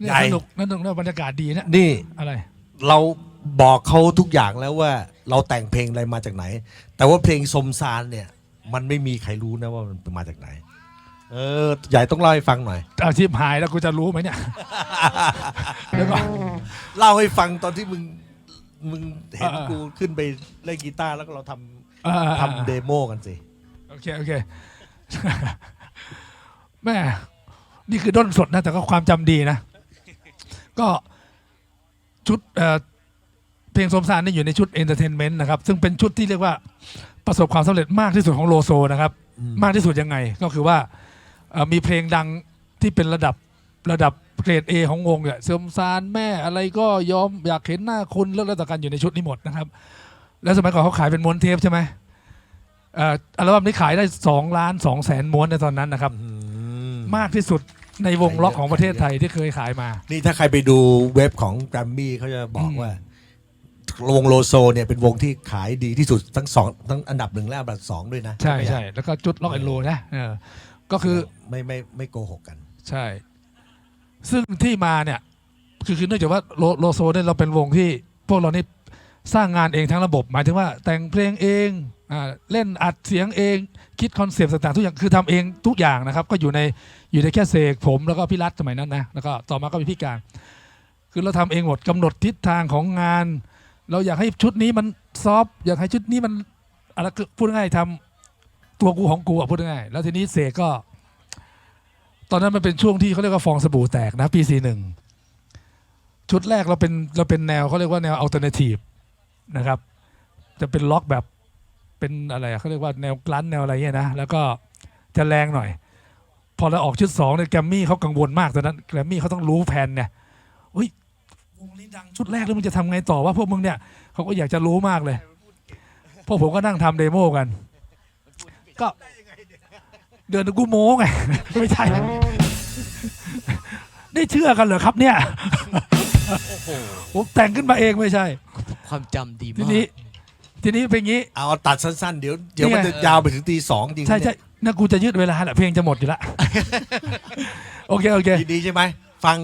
เนี่ยใหญ่ สนุกสนุกนะบรรยากาศดีนะนี่อะไร เราบอกเขาทุกอย่างแล้วว่า เราแต่งเพลงอะไรมาจากไหน แต่ว่าเพลงสมซานเนี่ย มันไม่มีใครรู้นะว่ามันมาจากไหน เออใหญ่ต้องเล่าให้ฟังหน่อย อาชีพหายแล้วกูจะรู้ไหมเนี่ย เดี๋ยวก่อน เล่าให้ฟังตอนที่มึงมึงเห็นเออเออกูขึ้นไปเล่นกีตาร์แล้วก็เราทเออำทำเดโมกันสิ โอเคโอเค แม่ นี่คือด้นสดนะ แต่ก็ความจำดีนะ ก็ชุดเอ่อเพลงสมสารนี่อยู่ในชุดเอนเตอร์เทนเมนต์นะครับซึ่งเป็นชุดที่เรียกว่าประสบความสำเร็จมากที่สุดของโลโซนะครับอืมมากที่สุดยังไงก็คือว่าเอ่อมีเพลงดังที่เป็นระดับระดับเกรด A ของวงเนี่ยสมสารแม่อะไรก็ยอมอยากเห็นหน้าคุณเลิกแล้วต่อกันอยู่ในชุดนี้หมดนะครับ แล้วสมัยก่อนเขาขายเป็นม้วนเทปใช่ไหมเอ่ออัลบั้มนี้ขายได้2ล้าน2แสนม้วนในตอนนั้นนะครับอืมมากที่สุด ในวงล็อกของประเทศไทยที่เคยขายมา นี่ถ้าใครไปดูเว็บของแกรมมี่เขาจะบอกอืมว่า วงโลโซเนี่ยเป็นวงที่ขายดีที่สุดทั้งสองทั้งอันดับหนึ่งและอันดับสองด้วยนะใช่ไหมใช่แล้วก็จุดล็อกแอนโลนะเออก็คือไม่ไม่ไม่โกหกกัน ใช่ ซึ่งที่มาเนี่ยคือคือเนื่องจากว่าโลโลโซเนี่ยเราเป็นวงที่ พวกเรานี่สร้างงานเองทั้งระบบ หมายถึงว่าแต่งเพลงเอง อ่าเล่นอัดเสียงเองคิดคอนเซปต์ต่างๆทุกอย่างคือทำเองทุกอย่างนะครับ ก็อยู่ในอยู่ในแค่เสกผมแล้วก็พี่รัฐสมัยนั้นนะแล้วก็ต่อมาก็มีพี่การ คือเราทำเองหมดกำหนดทิศทางของงาน เราอยากให้ชุดนี้มันซอฟต์อยากให้ชุดนี้มันอะไรคือพูดง่ายๆทำตัวกูของกูอะพูดง่ายๆแล้วทีนี้เสกก็ ตอนนั้นมันเป็นช่วงที่เขาเรียกว่าฟองสบู่แตกนะปีสี่หนึ่งชุดแรกเราเป็นเราเป็นแนวเขาเรียกว่าแนวอัลเทอร์เนทีฟนะครับ จะเป็นล็อกแบบ เป็นอะไรอะเขาเรียกว่าแนวกลั้นแนวอะไรเงี้ยนะแล้วก็จะแรงหน่อย พอเราออกชุดสองเนี่ยแกรมมี่เขากังวลมากตอนนั้นแกรมมี่เขาต้องรู้แผนเนี่ยอุ้ยวงนี้ดังชุดแรกแล้วมึงจะทำไงต่อว่าพวกมึงเนี่ยเขาก็อยากจะรู้มากเลยพวกผมก็นั่งทำเดโมกัน ก็เดือนกูโม้ไงไม่ใช่ได้เชื่อกันเหรอครับเนี่ยผมแต่งขึ้นมาเองไม่ใช่ ความจำดีทีมากนี้ ทีนี้เป็นงี้ เอาตัดสั้นๆ เดี๋ยวเดี๋ยวนี่ไงมันจะยาวไปถึงตีสองจริงใช่ใช่น่ากูจะยืดเวลาแหละเพลงจะหมดอยู่ละโอเคโอเคดีดีใช่ไหมฟัง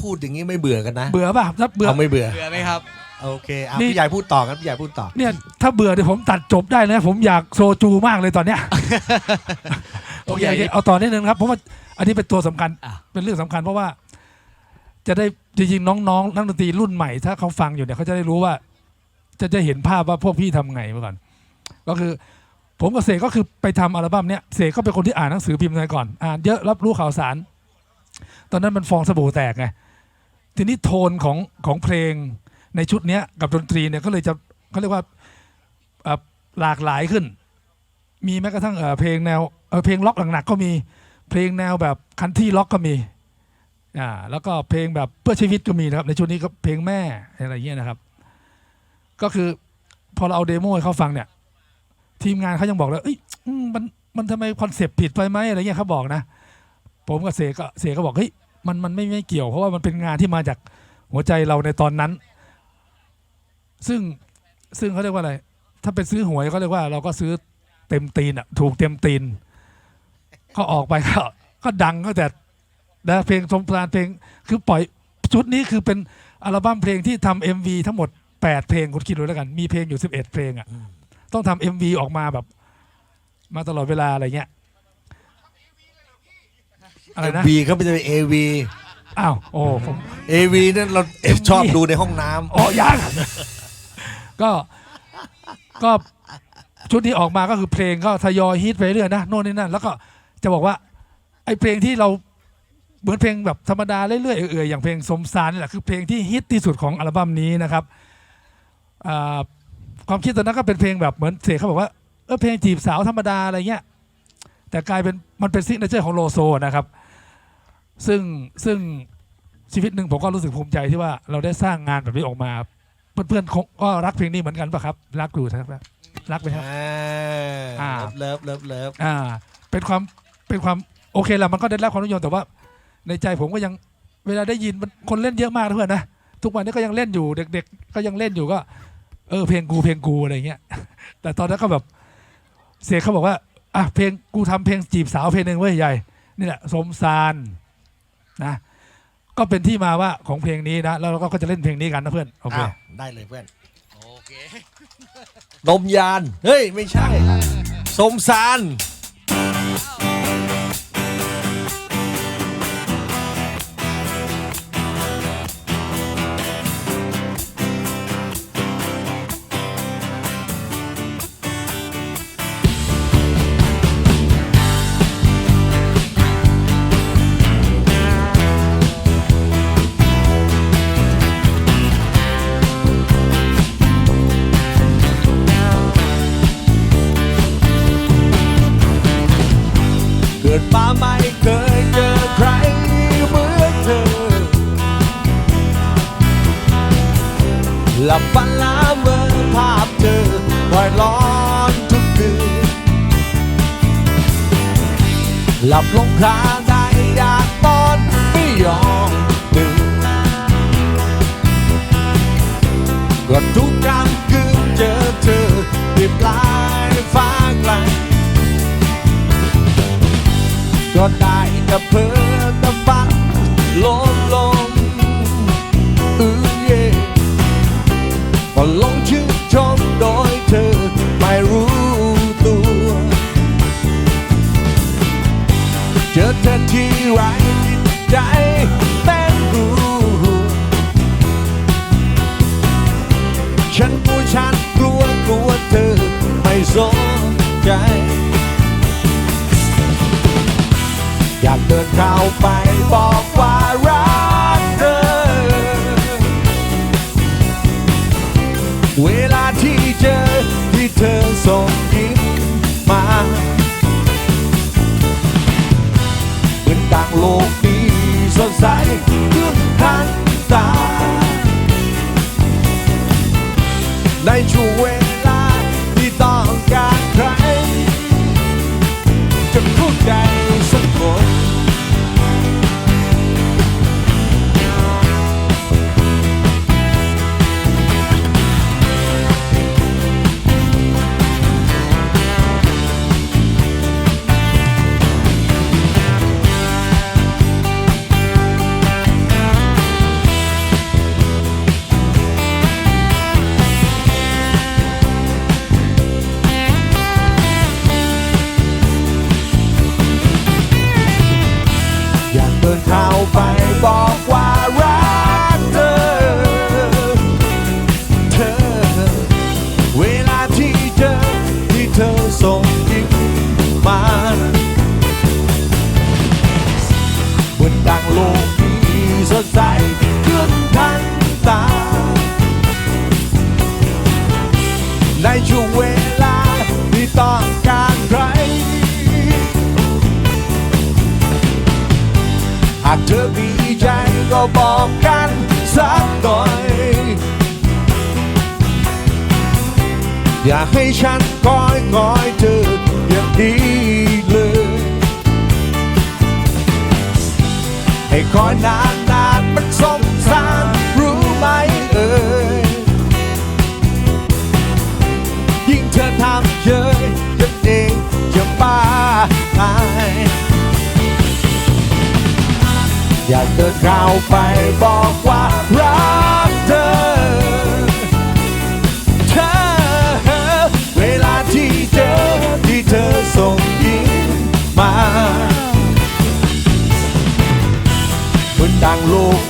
พูดอย่างนี้ไม่เบื่อกันนะ เบื่อป่ะถ้าเบื่อเอาไม่เบื่อ เบื่อไหมครับ โอเคอะนี่ พี่ใหญ่พูดต่อครับพี่ใหญ่พูดต่อ เนี่ยถ้าเบื่อเดี๋ยวผมตัดจบได้นะผมอยากโซจูมากเลยตอนเนี้ยโอเคโอเคเอาต่อนิดนึงครับเพราะว่าอันนี้เป็นตัวสำคัญอะ เป็นเรื่องสำคัญเพราะว่า จะได้จริงๆน้องๆนักดนตรีรุ่นใหม่ ถ้าเขาฟังอยู่เนี่ยเขาจะได้รู้ว่า จะจะเห็นภาพว่าพวกพี่ทำไงเมื่อก่อน ก็คือ ผมกับเสกก็คือไปทำอัลบั้มเนี้ยเสกก็เป็นคนที่อ่านหนังสือพิมพ์มาก่อน อ่านเยอะรับรู้ข่าวสาร ตอนนั้นมันฟองสบู่แตกไงทีนี้โทนของของเพลงในชุดเนี้ยกับดนตรีเนี่ยก็เลยจะเขาเรียกว่าหลากหลายขึ้น มีแม้กระทั่งเออเพลงแนวเออเพลงล็อกหนักๆก็มีเพลงแนวแบบคันที่ล็อกก็มีอ่าแล้วก็เพลงแบบเพื่อชีวิตก็มีนะครับในชุดนี้ก็เพลงแม่อะไรเงี้ยนะครับ ก็คือพอเราเอาเดโมให้เขาฟังเนี่ย ทีมงานเขายังบอกเลยเอ้ยมันมันทำไมคอนเซปต์ผิดไปไหมอะไรเงี้ยเขาบอกนะ ผมกับเสกก็เสกก็บอกเฮ้ยมันมันไม่ไม่เกี่ยวเพราะว่ามันเป็นงานที่มาจากหัวใจเราในตอนนั้น ซึ่งซึ่งเขาเรียกว่าอะไร ถ้าเป็นซื้อหวยเขาเรียกว่าเราก็ซื้อเต็มตีนอะถูกเต็มตีน ก็ออกไปก็ก็ดังก็แต่นะเพลงสมพรานเพลงคือปล่อยชุดนี้คือเป็นอัลบั้มเพลงที่ทำเอ็มวีทั้งหมด 8 เพลงคุณคิดดูแล้วกัน มีเพลงอยู่ 11 เพลงอะ ต้องทำเอ็มวีออกมาแบบ มาตลอดเวลาอะไรเงี้ย อะไรนะ บีเขาไม่ใช่เอวีอ้าว โอ้ผม เอวีนั่นเรา MV ชอบดูในห้องน้ำ อ๋อยัง ก็ก็ชุดนี้ออกมาก็คือเพลงก็ทยอยฮิตไปเรื่อยนะโน่นนี่นั่นแล้วก็จะบอกว่า ไอ้เพลงที่เราเหมือนเพลงแบบธรรมดาเรื่อยๆเอื่อยๆอย่างเพลงสมสารนี่แหละคือเพลงที่ฮิตที่สุดของอัลบั้มนี้นะครับ อ่าความคิดตอนนั้นก็เป็นเพลงแบบเหมือนเสกเขาบอกว่าเออเพลงจีบสาวธรรมดาอะไรเงี้ยแต่กลายเป็นมันเป็นซิกเนเจอร์ของโลโซนะครับ ซึ่งซึ่งชีวิตหนึ่งผมก็รู้สึกภูมิใจที่ว่าเราได้สร้างงานแบบนี้ออกมา เพื่อนๆคงก็รักเพลงนี้เหมือนกันป่ะครับ รักอยู่นะครับรักไหมครับอ่าอ่า เลิฟเลิฟเลิฟอ่า เป็นความเป็นความโอเคแหละมันก็ได้รับความนิยมแต่ว่า ในใจผมก็ยังเวลาได้ยินมันคนเล่นเยอะมากนะเพื่อนนะทุกวันนี้ก็ยังเล่นอยู่เด็ก ๆ ก็ยังเล่นอยู่ก็ เออเพลงกูเพลงกูอะไรเงี้ย แต่ตอนนั้นก็แบบเสียเขาบอกว่าอะเพลงกูทำเพลงจีบสาวเพลงหนึ่งเว้ยใหญ่นี่แหละสมสารนะ ก็เป็นที่มาว่าของเพลงนี้นะแล้วเราก็จะเล่นเพลงนี้กันนะเพื่อนโอเคอ้าวได้เลยเพื่อนโอเคนมยาน เฮ้ย ไม่ใช่ สมสาร ดมาไม่เคยเจอใครเหมือนเธอ หลับฝันละเมอภาพเธอคอยร้อนทุกคืน หลับลงคราได้อยากตอนไม่ยอมตื่นก็ทุกคำคืนเจอเธอที่ปลายฟ้า ก็ได้แต่เพ้อแต่ฝันลมลมอือเย่ก็ลงชื่นชมโดยเธอไม่รู้ตัว เจอเธอที่ไรจิตใจเต้นรัวฉันกลัวฉันกลัวกลัวเธอไม่สนใจ เข้าไปบอกว่ารักเธอ เวลาที่เจอที่เธอส่งยิ้มมาเหมือนต่างโลกนี้สดใสขึ้นทันตาในช่วง เธอส่งยิ้มมาบนดังโลกนี้สดใสขึ้นทันตาใน อยากให้ฉันคอยคอยเธออย่างดีเลย ให้คอยนาน บ